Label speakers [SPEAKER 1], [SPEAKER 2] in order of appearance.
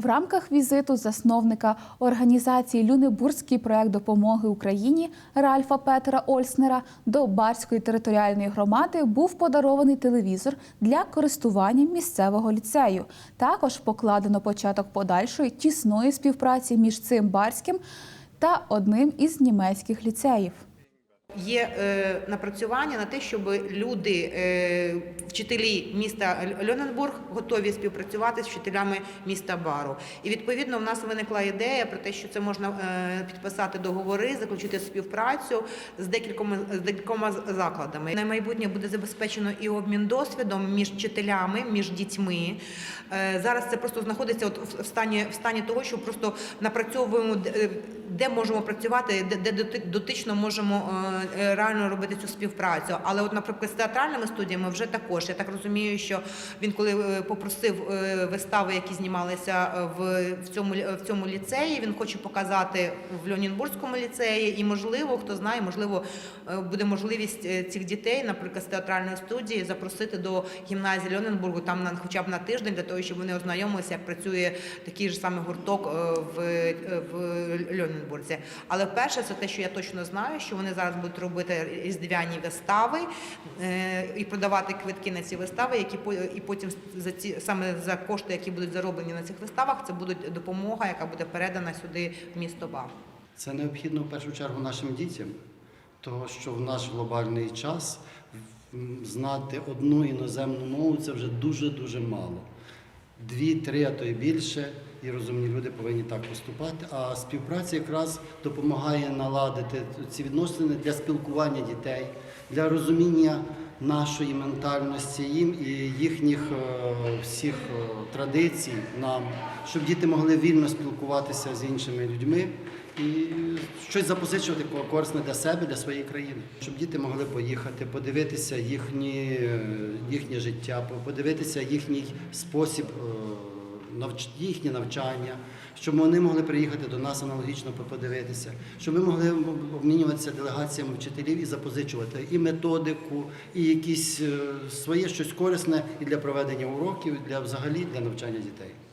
[SPEAKER 1] В рамках візиту засновника організації Люнебурзький проект допомоги Україні Ральфа Петера Ольснера до Барської територіальної громади був подарований телевізор для користування місцевого ліцею. Також покладено початок подальшої тісної співпраці між цим барським та одним із німецьких ліцеїв.
[SPEAKER 2] Є е, напрацювання на те, щоб люди, е, вчителі міста Льоненбург, готові співпрацювати з вчителями міста Бару. І відповідно в нас виникла ідея про те, що це можна е, підписати договори, заключити співпрацю з декількома з декількома закладами. На майбутнє буде забезпечено і обмін досвідом між вчителями, між дітьми. Е, зараз це просто знаходиться от в- стані в стані того, що просто напрацьовуємо де- можемо працювати, де, де доти- дотично можемо е, е, реально робити цю співпрацю. Але, от, наприклад, з театральними студіями вже також. Я так розумію, що він, коли е, попросив вистави, які знімалися в, в цьому в цьому ліцеї, він хоче показати в Льонінбурзькому ліцеї. І можливо, хто знає, можливо, буде можливість цих дітей, наприклад, з театральної студії, запросити до гімназії Льоненбургу там на хоча б на тиждень, для того, щоб вони ознайомилися, як працює такий ж самий гурток е, в, е, в Але перше, це те, що я точно знаю, що вони зараз будуть робити різдвяні вистави е, і продавати квитки на ці вистави, які і потім за ці саме за кошти, які будуть зароблені на цих виставах, це буде допомога, яка буде передана сюди в місто Бар.
[SPEAKER 3] Це необхідно в першу чергу нашим дітям, тому що в наш глобальний час знати одну іноземну мову це вже дуже-дуже мало. Дві, три, а то й більше, і розумні люди повинні так поступати. А співпраця якраз допомагає наладити ці відносини для спілкування дітей, для розуміння нашої ментальності їм і їхніх е, всіх е, традицій нам, щоб діти могли вільно спілкуватися з іншими людьми і щось запозичувати ко- корисне для себе, для своєї країни, щоб діти могли поїхати, подивитися їхні, е, їхнє життя, по- подивитися їхній спосіб. Їхнє навчання, щоб вони могли приїхати до нас аналогічно подивитися, щоб ми могли обмінюватися делегаціями вчителів і запозичувати і методику, і якісь е, своє щось корисне і для проведення уроків, і для взагалі для навчання дітей.